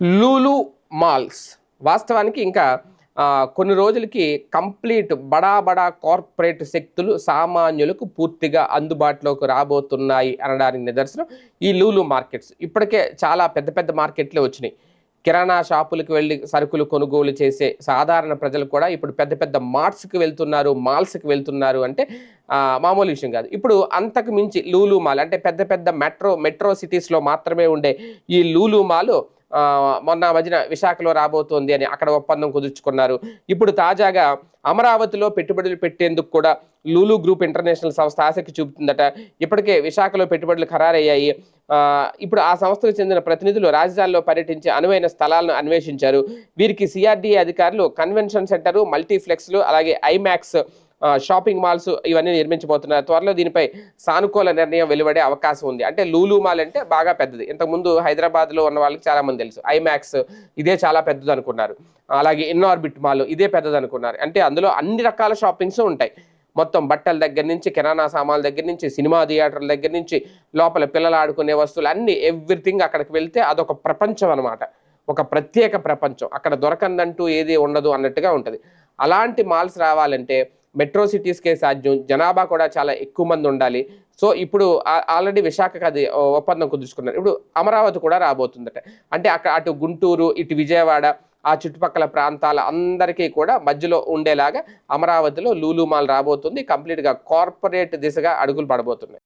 Lulu malls. వాస్తవానికి ఇంకా కొన్ని రోజులకి కంప్లీట్ బడా బడా కార్పొరేట్ శక్తులు సామాన్యులకు పూర్తిగా అందుబాటులోకి రాబోతున్నాయి అనడానికి నిదర్శనం ఈ లూలు మార్కెట్స్. ఇప్పటికే చాలా పెద్ద పెద్ద మార్కెట్లే వచ్చినాయి. కిరాణా షాపులకు వెళ్ళి సరుకులు కొనుగోలు చేసే సాధారణ ప్రజలు కూడా ఇప్పుడు పెద్ద పెద్ద మార్ట్స్కి వెళ్తున్నారు మాల్స్కి వెళ్తున్నారు అంటే మామూలు విషయం కాదు. ఇప్పుడు అంతకు మించి లూలు మాల్ అంటే పెద్ద పెద్ద మెట్రో మెట్రో సిటీస్లో మాత్రమే ఉండే ఈ లూలు మాల్ మొన్న మధ్యన విశాఖలో రాబోతోంది అని అక్కడ ఒప్పందం కుదుర్చుకున్నారు. ఇప్పుడు తాజాగా అమరావతిలో పెట్టుబడులు పెట్టేందుకు కూడా లూలు గ్రూప్ ఇంటర్నేషనల్ సంస్థ ఆసక్తి చూపుతుందట. ఇప్పటికే విశాఖలో పెట్టుబడులు ఖరారయ్యాయి. ఇప్పుడు ఆ సంస్థకు చెందిన ప్రతినిధులు రాజధానిలో పర్యటించి అనువైన స్థలాలను అన్వేషించారు. వీరికి సిఆర్డీఏ అధికారులు కన్వెన్షన్ సెంటరు మల్టీప్లెక్స్లు అలాగే ఐమాక్స్ షాపింగ్ మాల్స్ ఇవన్నీ నిర్మించబోతున్నారు. త్వరలో దీనిపై సానుకూల నిర్ణయం వెలువడే అవకాశం ఉంది. అంటే లూలు మాల్ అంటే బాగా పెద్దది. ఇంతకుముందు హైదరాబాద్లో ఉన్న వాళ్ళకి చాలామంది తెలుసు. ఐమాక్స్ ఇదే చాలా పెద్దది అనుకున్నారు అలాగే ఇన్నార్బిట్ మాల్ ఇదే పెద్దది అనుకున్నారు అంటే అందులో అన్ని రకాల షాపింగ్స్ ఉంటాయి. మొత్తం బట్టల దగ్గర నుంచి కిరాణా సామాన్ల దగ్గర నుంచి సినిమా థియేటర్ల దగ్గర నుంచి లోపల పిల్లలు ఆడుకునే వస్తువులు అన్ని ఎవ్రీథింగ్ అక్కడికి వెళ్తే అదొక ప్రపంచం అనమాట ఒక ప్రత్యేక ప్రపంచం. అక్కడ దొరకందంటూ ఏది ఉండదు అన్నట్టుగా ఉంటుంది. అలాంటి మాల్స్ రావాలంటే మెట్రో సిటీస్కే సాధ్యం. జనాభా కూడా చాలా ఎక్కువ మంది ఉండాలి. సో ఇప్పుడు ఆల్రెడీ విశాఖకు అది ఒప్పందం కుదుర్చుకున్నారు. ఇప్పుడు అమరావతి కూడా రాబోతుందట. అంటే అక్కడ అటు గుంటూరు ఇటు విజయవాడ ఆ చుట్టుపక్కల ప్రాంతాల అందరికీ కూడా మధ్యలో ఉండేలాగా అమరావతిలో లూలు మాల్ రాబోతుంది. కంప్లీట్గా కార్పొరేట్ దిశగా అడుగులు పడబోతున్నాయి.